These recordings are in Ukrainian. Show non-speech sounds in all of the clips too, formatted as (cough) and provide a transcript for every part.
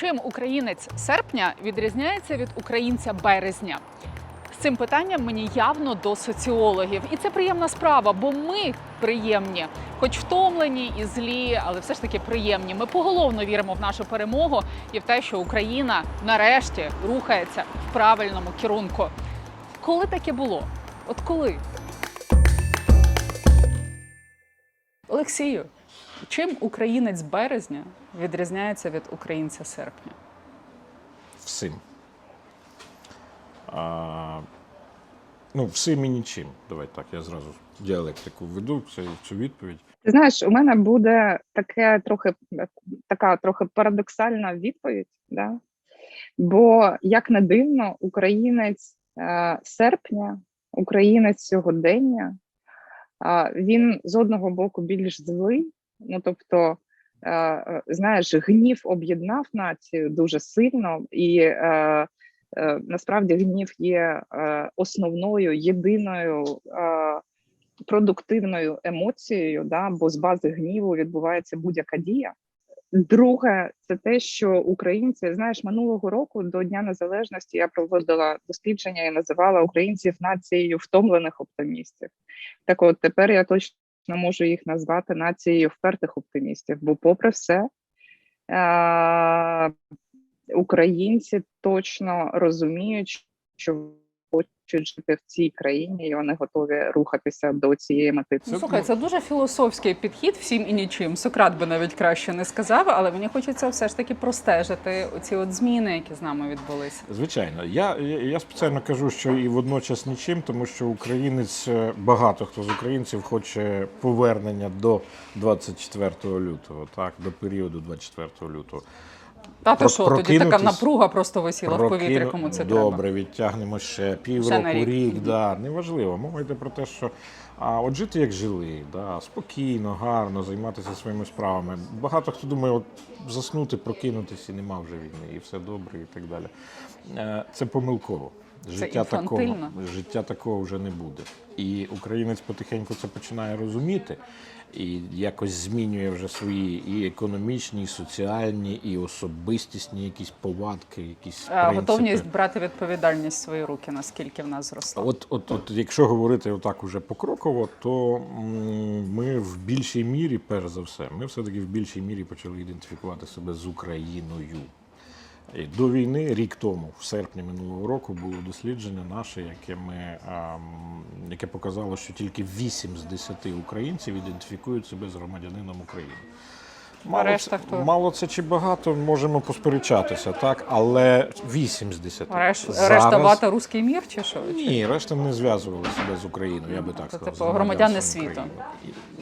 Чим українець серпня відрізняється від українця березня? З цим питанням мені явно до соціологів, і це приємна справа, бо ми приємні, хоч втомлені і злі, але все ж таки приємні. Ми поголовно віримо в нашу перемогу і в те, що Україна нарешті рухається в правильному керунку. Коли таке було? От коли? Олексію, чим українець березня відрізняється від українця серпня? Всім. А, ну, всім і нічим. Давай так, я зразу діалектику введу цю, цю відповідь. Ти знаєш, у мене буде таке трохи така трохи парадоксальна відповідь, да? бо як не дивно, українець е, серпня, українець сьогодення, е, він з одного боку більш злий, ну тобто, е, е, знаєш, гнів об'єднав націю дуже сильно, і е, насправді гнів є основною єдиною. Продуктивною емоцією, да, бо з бази гніву відбувається будь-яка дія. Друге, це те, що українці знаєш, минулого року до Дня Незалежності я проводила дослідження і називала українців нацією втомлених оптимістів. Так, от тепер я точно можу їх назвати нацією впертих оптимістів, бо, попри все, українці точно розуміють, що хочуть жити в цій країні, і вони готові рухатися до цієї мети. Ну, слухай, це дуже філософський підхід всім і нічим. Сократ би навіть краще не сказав, але мені хочеться все ж таки простежити оці от зміни, які з нами відбулися. Звичайно, я, я, я спеціально кажу, що і водночас нічим, тому що українець, е, багато хто з українців хоче повернення до 24 лютого, так, до періоду 24 лютого. Та ти Про- що, тоді така напруга просто висіла в повітрі, кому це Добре, треба. відтягнемо ще півроку, рік. рік, да, неважливо. Мова йде про те, що а, от жити як жили, да, спокійно, гарно, займатися своїми справами. Багато хто думає, от заснути, прокинутися і нема вже війни, і все добре, і так далі. Е, Це помилково. Життя такого, життя такого вже не буде. І українець потихеньку це починає розуміти і якось змінює вже свої і економічні, і соціальні, і особистісні якісь повадки, якісь принципи. Готовність брати відповідальність в свої руки, наскільки в нас зросла. От, от, от, якщо говорити отак уже покроково, то ми в більшій мірі, перш за все, ми все-таки в більшій мірі почали ідентифікувати себе з Україною. І до війни, рік тому, в серпні минулого року, було дослідження наше, яке ми ам, яке показало, що тільки 8 з 10 українців ідентифікують себе з громадянином України. Мало, решта хто? мало це чи багато, можемо посперечатися, так, але 8 з 10. Реш, Зараз- Решта вата руський мір чи що? ні, решта не зв'язували себе з Україною, я би так Це, сказав. типу, громадяни світу.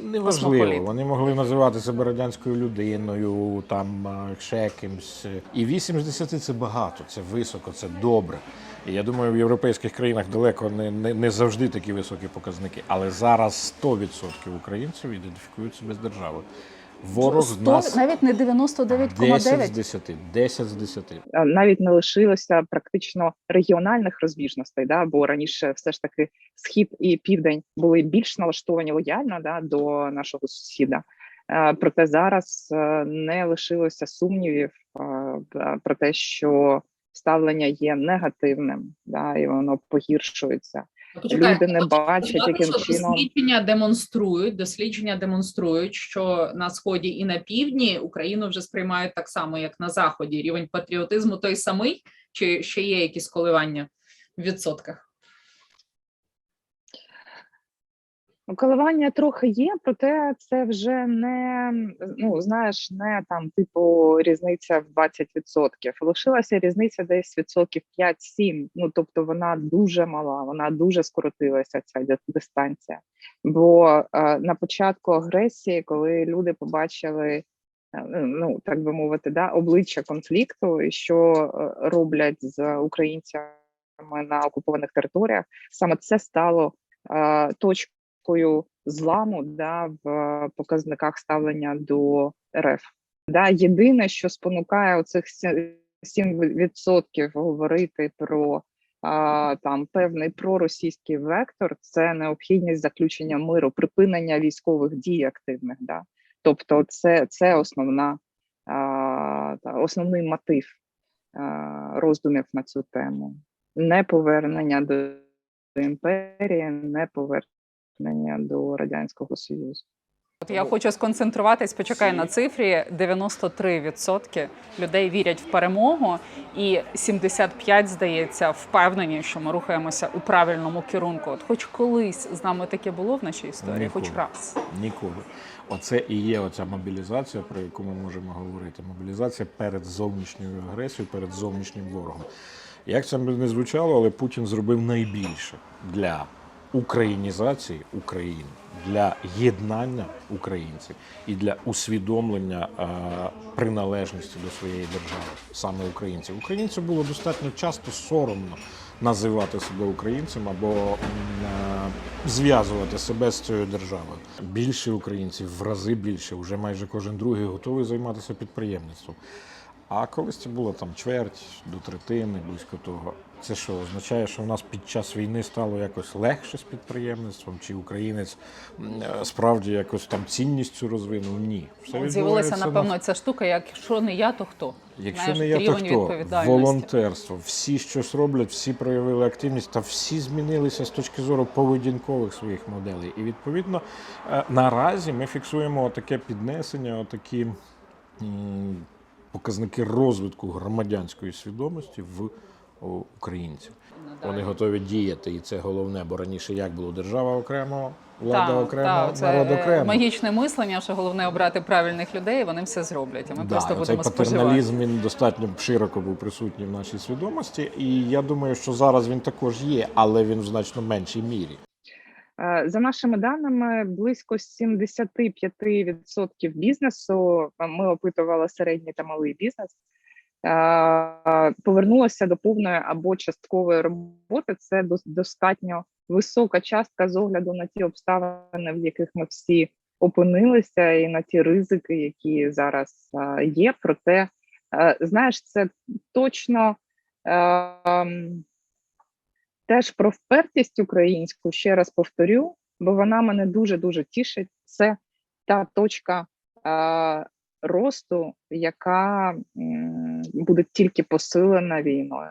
Неважливо, вони могли називати себе радянською людиною, там ще кимсь. І 8 з 10 це багато, це високо, це добре. І я думаю, в європейських країнах далеко не, не, не завжди такі високі показники. Але зараз 100% українців ідентифікують себе з державою. Ворог 100, нас навіть не 10 з 99,9. 10. 10 з 10. Е, навіть не лишилося практично регіональних розбіжностей, да, бо раніше все ж таки схід і південь були більш налаштовані лояльно да, до нашого сусіда. Проте зараз е, не лишилося сумнівів е, е, про те, що ставлення є негативним, да, і воно погіршується. Люди не бачать, яким чином дослідження демонструють. Дослідження демонструють, що на сході і на півдні Україну вже сприймають так само, як на заході. Рівень патріотизму той самий, чи ще є якісь коливання в відсотках? Ну, Коливання трохи є, проте це вже не ну знаєш, не там типу різниця в 20%. Лишилася різниця десь відсотків 5-7. Ну тобто вона дуже мала, вона дуже скоротилася ця дистанція. Бо е, на початку агресії, коли люди побачили, е, ну так би мовити, да, обличчя конфлікту, і що е, роблять з українцями на окупованих територіях, саме це стало е, точкою точкою зламу да, в показниках ставлення до РФ. Да, єдине, що спонукає оцих 7% говорити про а, там певний проросійський вектор, це необхідність заключення миру, припинення військових дій активних. Да. Тобто, це, це основна а, основний мотив е, роздумів на цю тему. Не повернення до імперії, не повернення до Радянського Союзу. От я хочу сконцентруватись, почекай на цифрі. 93% людей вірять в перемогу, і 75, здається, впевнені, що ми рухаємося у правильному керунку. От хоч колись з нами таке було в нашій історії, хоч раз. Ніколи. Оце і є оця мобілізація, про яку ми можемо говорити. Мобілізація перед зовнішньою агресією, перед зовнішнім ворогом. Як це не звучало, але Путін зробив найбільше для українізації України, для єднання українців і для усвідомлення е, приналежності до своєї держави, саме українців. Українцям було достатньо часто соромно називати себе українцем або е, зв'язувати себе з цією державою. Більше українців, в рази більше, вже майже кожен другий готовий займатися підприємництвом. А колись це було там чверть до третини, близько того. Це що означає, що в нас під час війни стало якось легше з підприємництвом? Чи українець е, справді якось там цінністю розвинув? Ні, все З'явилася, напевно, на ця штука, якщо не я, то хто? Якщо Знаєш, не я, то хто? Волонтерство. Всі щось роблять, всі проявили активність, та всі змінилися з точки зору поведінкових своїх моделей. І відповідно е, наразі ми фіксуємо таке піднесення, отакі показники розвитку громадянської свідомості в українців. Вони готові діяти, і це головне, бо раніше як було держава окремо, влада Так, окремо, так, це народ окремо. магічне мислення, що головне обрати правильних людей, і вони все зроблять. А ми Да, просто будемо споживати. патерналізм він достатньо широко був присутній в нашій свідомості, і я думаю, що зараз він також є, але він в значно меншій мірі. Е, За нашими даними, близько 75% бізнесу ми опитували середній та малий бізнес. Повернулося до повної або часткової роботи. Це достатньо висока частка з огляду на ті обставини, в яких ми всі опинилися, і на ті ризики, які зараз є. Проте, е, знаєш, це точно е, ем, теж про впертість українську, ще раз повторю, бо вона мене дуже дуже тішить. Це та точка е, росту, яка буде тільки посилена війною.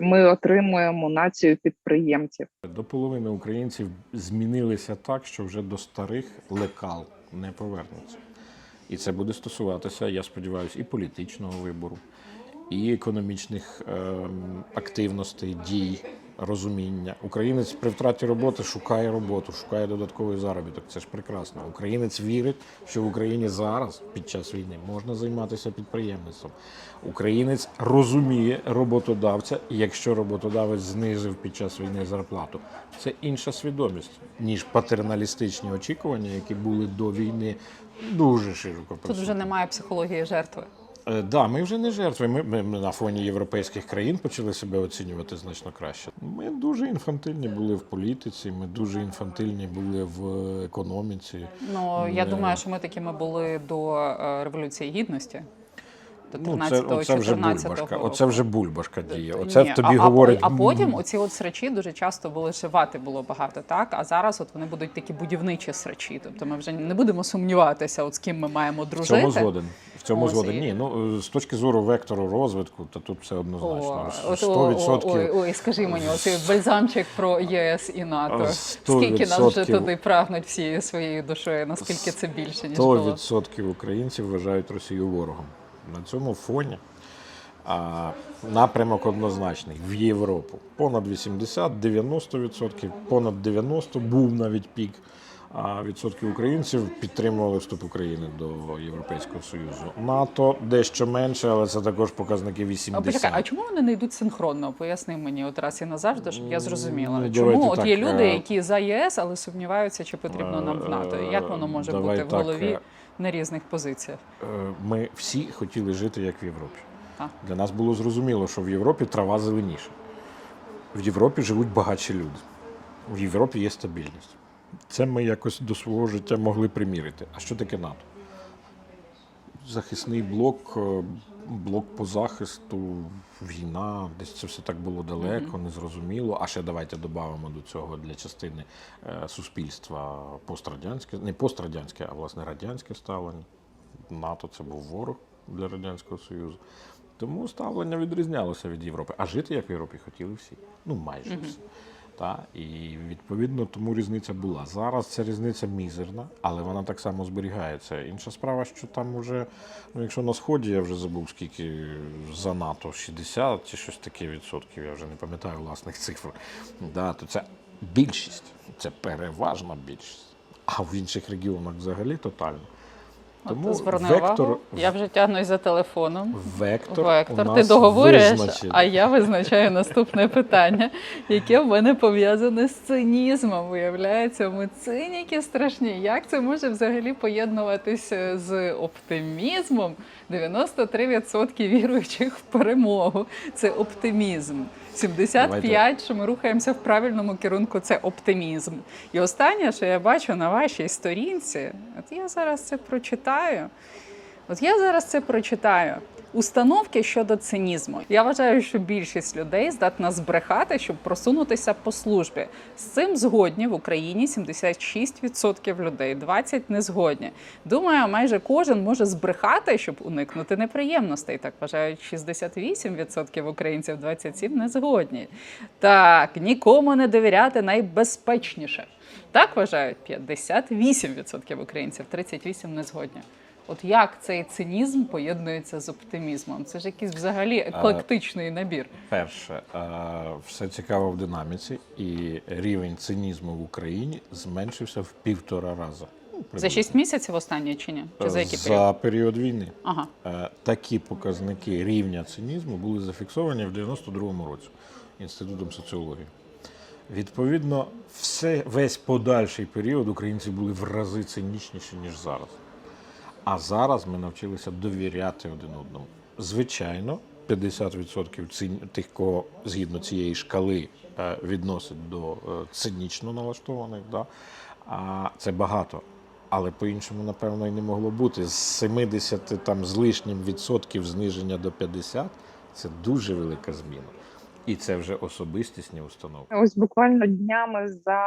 Ми отримуємо націю підприємців. До половини українців змінилися так, що вже до старих лекал не повернуться. І це буде стосуватися, я сподіваюся, і політичного вибору, і економічних ем, активностей, дій, розуміння. Українець при втраті роботи шукає роботу, шукає додатковий заробіток. Це ж прекрасно. Українець вірить, що в Україні зараз, під час війни, можна займатися підприємництвом. Українець розуміє роботодавця, якщо роботодавець знизив під час війни зарплату, це інша свідомість, ніж патерналістичні очікування, які були до війни дуже широко Тут вже немає психології жертви. Е, Да, ми вже не жертви. Ми, ми, на фоні європейських країн почали себе оцінювати значно краще. Ми дуже інфантильні були в політиці, ми дуже інфантильні були в економіці. Ну я думаю, що ми такими були до е, революції гідності. До Ну, це, оце вже 14-го бульбашка. року. Оце вже бульбашка діє. Оце Ні, тобі а, говорить. А, а потім оці от срачі дуже часто були шивати було багато, так? А зараз от вони будуть такі будівничі срачі. Тобто ми вже не будемо сумніватися, от з ким ми маємо в цьому згоден. В цьому Ось, згоден. і- Ні, ну з точки зору вектору розвитку, то тут все однозначно. о, о, відсотків. ой, ой, скажи мені, оцей бальзамчик про ЄС і НАТО. Скільки нас вже туди прагнуть всією своєю душою? Наскільки це більше ніж 100% було? українців вважають Росію ворогом. На цьому фоні а, напрямок однозначний в Європу. Понад 80, 90%, понад 90 був навіть пік. А відсотків українців підтримували вступ України до Європейського Союзу. НАТО дещо менше, але це також показники А 80. почекай, а чому вони не йдуть синхронно? Поясни мені от раз і назавжди, щоб я зрозуміла. Ну, чому от так, є люди, е, які за ЄС, але сумніваються, чи потрібно нам в НАТО? Як воно може бути в голові е, на різних позиціях? Е, Ми всі хотіли жити як в Європі. Так. Для нас було зрозуміло, що в Європі трава зеленіша. В Європі живуть багатші люди. В Європі є стабільність. Це ми якось до свого життя могли примірити. А що таке НАТО? Захисний блок, е, блок по захисту, війна, десь це все так було далеко, незрозуміло. А ще давайте додамо до цього для частини е, суспільства пострадянське, не пострадянське, а власне радянське ставлення. НАТО це був ворог. для Радянського Союзу. Тому ставлення відрізнялося від Європи. А жити як в Європі хотіли всі. Ну, майже Мгм. всі. Та? І відповідно тому різниця була. Зараз ця різниця мізерна, але вона так само зберігається. Інша справа, що там уже, ну якщо на сході, я вже забув скільки за НАТО 60 чи щось таке відсотків, я вже не пам'ятаю власних цифр. Да, то це більшість, це переважна більшість. А в інших регіонах взагалі тотально. Тому зверни вектор, увагу, я вже тягнусь за телефоном. вектор, у нас ти договорюєш, визначений. а я визначаю наступне питання, яке в мене пов'язане з цинізмом. Виявляється, ми циніки страшні. Як це може взагалі поєднуватися з оптимізмом? 93% віруючих в перемогу. Це оптимізм. 75, що ми рухаємося в правильному керунку, це оптимізм. І останнє, що я бачу на вашій сторінці, от я зараз це прочитаю. От я зараз це прочитаю. Установки щодо цинізму. Я вважаю, що більшість людей здатна збрехати, щоб просунутися по службі. З цим згодні в Україні 76% людей, 20% не згодні. Думаю, майже кожен може збрехати, щоб уникнути неприємностей. Так вважають 68% українців, 27% не згодні. Так, нікому не довіряти найбезпечніше. Так вважають 58% українців, 38% не згодні. От як цей цинізм поєднується з оптимізмом? Це ж якийсь взагалі еклектичний набір. Перше, е, все цікаво в динаміці, і рівень цинізму в Україні зменшився в півтора рази. Ну, За. 6 місяців останнє чи ні? Чи за який період? За період війни. Ага. Е, Такі показники рівня цинізму були зафіксовані в 92-му році інститутом соціології. Відповідно, все, весь подальший період українці були в рази цинічніші, ніж зараз. А зараз ми навчилися довіряти один одному. Звичайно, 50% цин- тих, кого згідно цієї шкали е, відносить до е, цинічно налаштованих, да? а це багато. Але по-іншому, напевно, і не могло бути. З 70 там, з лишнім відсотків зниження до 50 це дуже велика зміна. І це вже особистісні установки. Ось буквально днями за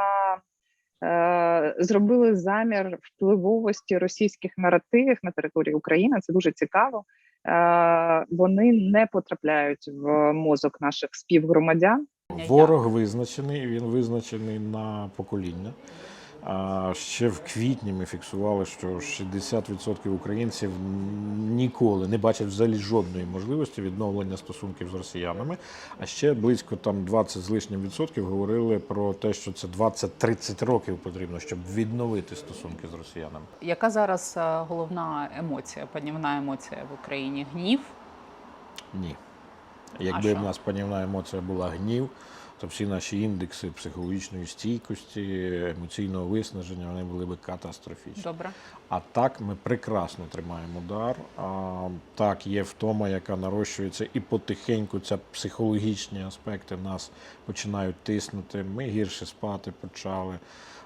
зробили замір впливовості російських наративів на території України. Це дуже цікаво. Е, вони не потрапляють в мозок наших співгромадян. Ворог визначений, він визначений на покоління. А ще в квітні ми фіксували, що 60% українців ніколи не бачать взагалі жодної можливості відновлення стосунків з росіянами. А ще близько там 20 з лишнім відсотків говорили про те, що це 20-30 років потрібно, щоб відновити стосунки з росіянами. Яка зараз е, головна емоція, панівна емоція в Україні? Гнів? Ні. Якби в нас панівна емоція була гнів, то всі наші індекси психологічної стійкості, емоційного виснаження вони були би катастрофічні. Добре. А так ми прекрасно тримаємо удар. А, так, є втома, яка нарощується, і потихеньку ці психологічні аспекти нас починають тиснути. Ми гірше спати почали.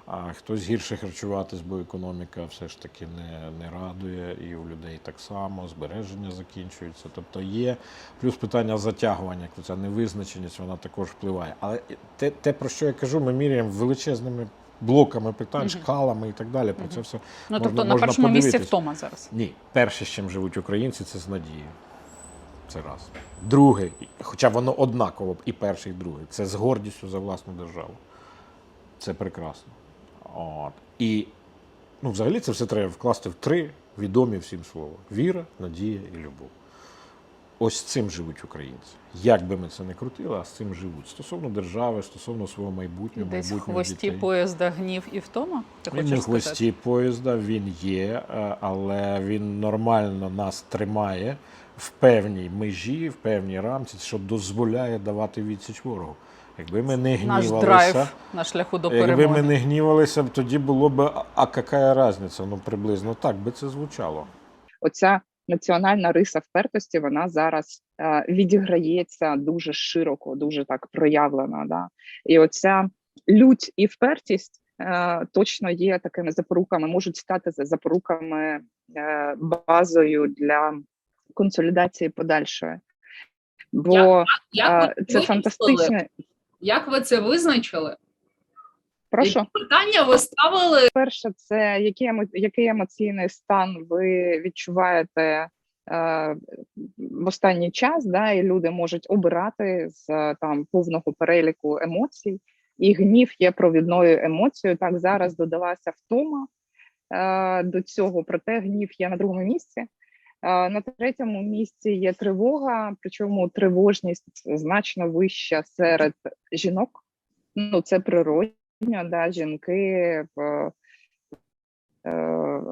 А хтось гірше харчуватись, бо економіка все ж таки не, не радує, і у людей так само збереження закінчується. Тобто є плюс питання затягування, ця невизначеність, вона також впливає. Але те, те, про що я кажу, ми міряємо величезними блоками питань, Мгм. шкалами і так далі. Про це все Ну Можна- тобто на можна першому місці втома зараз. ні, перше, з чим живуть українці, це з надією. Це раз. Друге, хоча воно однаково і перше, і друге, це з гордістю за власну державу. Це прекрасно. От. І ну, взагалі це все треба вкласти в три відомі всім слова: віра, надія і любов. Ось цим живуть українці. Як би ми це не крутили, а з цим живуть. Стосовно держави, стосовно свого майбутнього, Десь в хвості дітей. поїзда гнів і втома? Ти Він хочеш в сказати? поїзда, він є, е, але він нормально нас тримає в певній межі, в певній рамці, що дозволяє давати відсіч ворогу. Якби ми не Наш драйв на шляху до якби перемоги. ми не гнівалися, б, тоді було б а- яка різниця? Ну приблизно так би це звучало. Оця національна риса впертості вона зараз е, відіграється дуже широко, дуже так проявлено. Да? І оця лють і впертість е, точно є такими запоруками, можуть стати за запоруками е, базою для консолідації подальшої. Бо Як ви е, це фантастичне. Як ви це визначили? Прошу. Які питання ви ставили? Перше, це який, емо- який емоційний стан ви відчуваєте е, в останній час, да, і люди можуть обирати з е, там повного переліку емоцій, і гнів є провідною емоцією. Так зараз додалася втома е, до цього, проте гнів є на другому місці. Е, На третьому місці є тривога, причому тривожність значно вища серед жінок. Ну, це природньо, да, жінки е, е,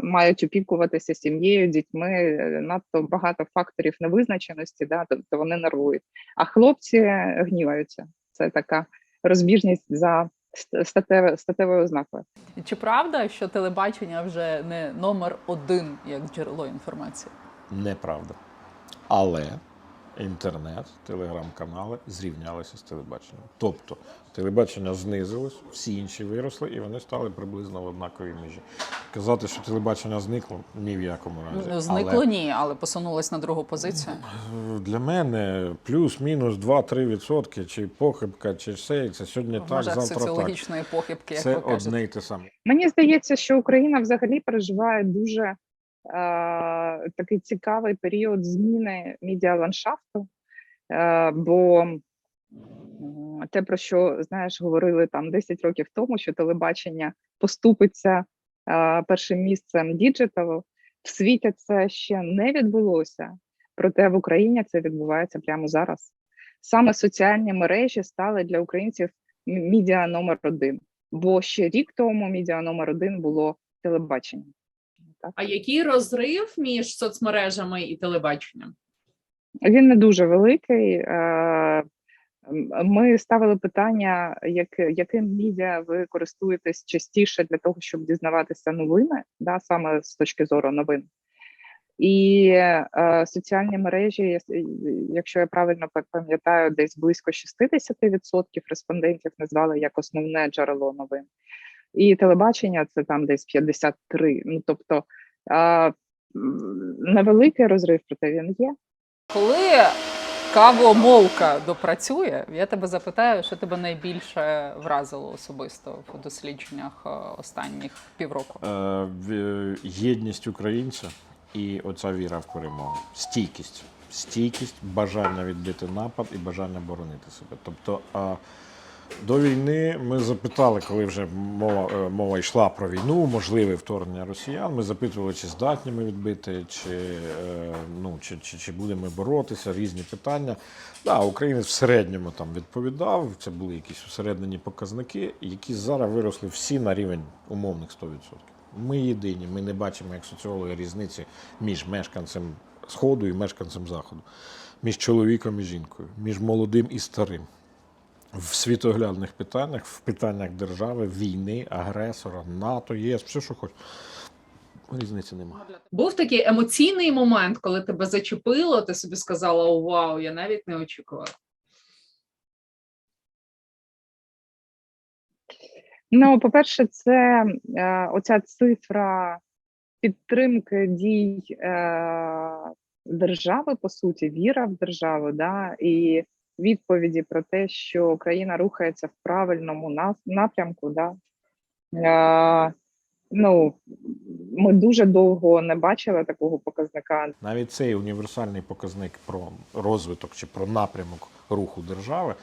мають опікуватися сім'єю, дітьми. Надто багато факторів невизначеності, да, тобто вони нервують. А хлопці гніваються. Це така розбіжність за ст- статеве, статевою ознакою. Чи правда, що телебачення вже не номер один як джерело інформації? Неправда. Але інтернет, телеграм-канали зрівнялися з телебаченням. Тобто телебачення знизилось, всі інші виросли, і вони стали приблизно в однаковій межі. Казати, що телебачення зникло ні в якому разі. Ну, Зникло ні, але посунулось на другу позицію. Для мене плюс-мінус 2-3 відсотки, чи похибка, чи все, це сьогодні В так, завтра так. похибки, як Це ви одне й те саме. Мені здається, що Україна взагалі переживає дуже такий цікавий період зміни медіаландшафту, бо те, про що знаєш, говорили там 10 років тому, що телебачення поступиться першим місцем діджиталу, в світі це ще не відбулося, проте в Україні це відбувається прямо зараз. Саме соціальні мережі стали для українців м- медіа номер один бо ще рік тому медіа номер один було телебачення. Так? А який розрив між соцмережами і телебаченням? Він не дуже великий. Е, Ми ставили питання, як, яким медіа ви користуєтесь частіше для того, щоб дізнаватися новини, да, саме з точки зору новин. І е, соціальні мережі, якщо я правильно пам'ятаю, десь близько 60% респондентів назвали як основне джерело новин. І телебачення це там десь 53. Ну тобто е, невеликий розрив, проте він є. Коли кавомолка допрацює, я тебе запитаю, що тебе найбільше вразило особисто в дослідженнях е, останніх півроку. Е, в- єдність українця і оця віра в перемогу. Стійкість. Стійкість, бажання відбити напад і бажання боронити себе. Тобто а, до війни ми запитали, коли вже мова, е, мова йшла про війну, можливе вторгнення росіян. Ми запитували, чи здатні ми відбити, чи, е, ну, чи, чи, чи будемо боротися, різні питання. Да, українець в середньому там відповідав. Це були якісь усереднені показники, які зараз виросли всі на рівень умовних 100%. Ми єдині, ми не бачимо як соціологи різниці між мешканцем Сходу і мешканцем Заходу, між чоловіком і жінкою, між молодим і старим. В світоглядних питаннях, в питаннях держави, війни, агресора, НАТО, ЄС, все, що хочеш. Різниці немає. Був такий емоційний момент, коли тебе зачепило, ти собі сказала: «О, Вау, я навіть не очікувала. Ну, по-перше, це е, оця цифра підтримки дій е, держави, по суті, віра в державу, да, і відповіді про те, що країна рухається в правильному напрямку. Да. Е, ну, ми дуже довго не бачили такого показника. Навіть цей універсальний показник про розвиток чи про напрямок руху держави.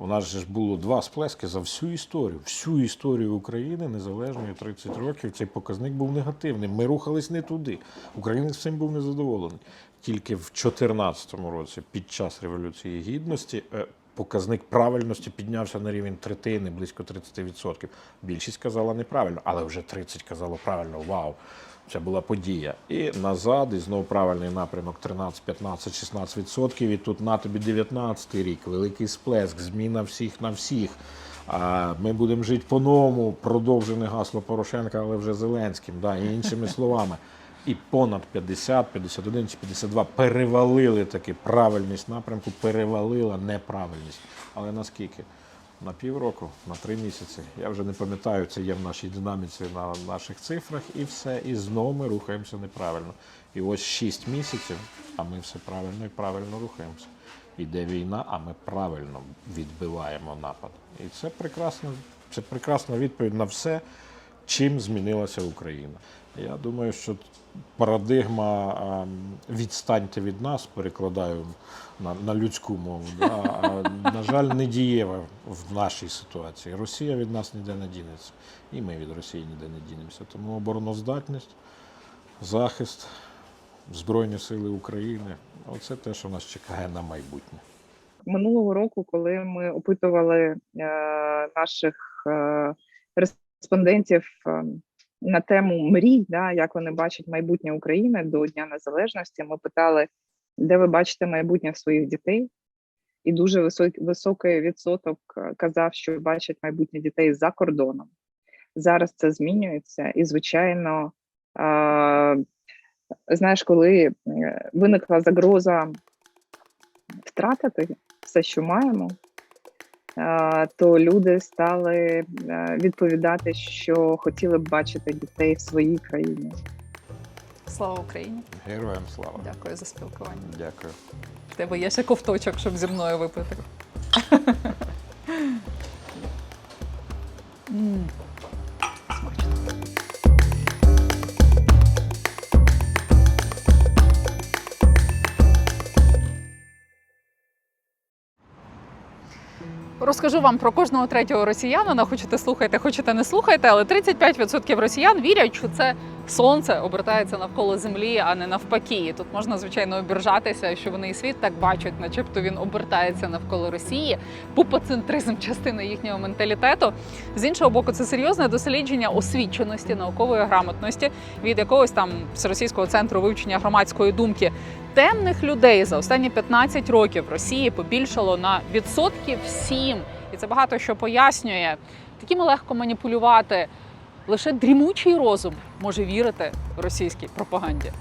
У нас же ж було два сплески за всю історію. Всю історію України незалежної 30 років. Цей показник був негативним. Ми рухались не туди. Українець цим був незадоволений. Тільки в 2014 році, під час революції гідності, е, показник правильності піднявся на рівень третини, близько 30%. Більшість казала неправильно, але вже 30 казало правильно. Вау! Це була подія. І назад, і знову правильний напрямок 13, 15, 16 відсотків. І тут на тобі 19 рік, великий сплеск, зміна всіх на всіх. А ми будемо жити по-новому, продовжене гасло Порошенка, але вже Зеленським, да, і іншими словами. І понад 50, 51 чи 52 перевалили таки правильність напрямку, перевалила неправильність. Але наскільки? На півроку, на три місяці. Я вже не пам'ятаю, це є в нашій динаміці на наших цифрах, і все. І знову ми рухаємося неправильно. І ось 6 місяців, а ми все правильно і правильно рухаємося. Іде війна, а ми правильно відбиваємо напад. І це прекрасна, це прекрасна відповідь на все. чим змінилася Україна. Я думаю, що парадигма ем, відстаньте від нас, перекладаю на, на людську мову. Да, на жаль, не дієва в нашій ситуації. Росія від нас ніде не дінеться, і ми від Росії ніде не дінемося. Тому обороноздатність, захист, Збройні Сили України оце те, що нас чекає на майбутнє. минулого року, коли ми опитували е, наших е, респондентів е, на тему мрій, да, як вони бачать майбутнє України до Дня Незалежності, ми питали, де ви бачите майбутнє своїх дітей. І дуже високий, високий відсоток е, казав, що бачать майбутнє дітей за кордоном. Зараз це змінюється, і звичайно, е, знаєш, коли е, виникла загроза втратити все, що маємо, то люди стали е, відповідати, що хотіли б бачити дітей в своїй країні. Слава Україні! Героям слава! Дякую за спілкування. Дякую. В тебе є ще ковточок, щоб зі мною випити. (laughs) Розкажу вам про кожного третього росіянина. Хочете слухайте, хочете не слухайте, але 35% росіян вірять, що це сонце обертається навколо землі, а не навпаки. Тут можна звичайно обіржатися, що вони і світ так бачать, начебто він обертається навколо Росії. Пупоцентризм частина їхнього менталітету. З іншого боку, це серйозне дослідження освіченості, наукової грамотності від якогось там всеросійського центру вивчення громадської думки. Темних людей за останні 15 років Росії побільшало на відсотків 7. І це багато що пояснює. Таким легко маніпулювати. Лише дрімучий розум може вірити російській пропаганді.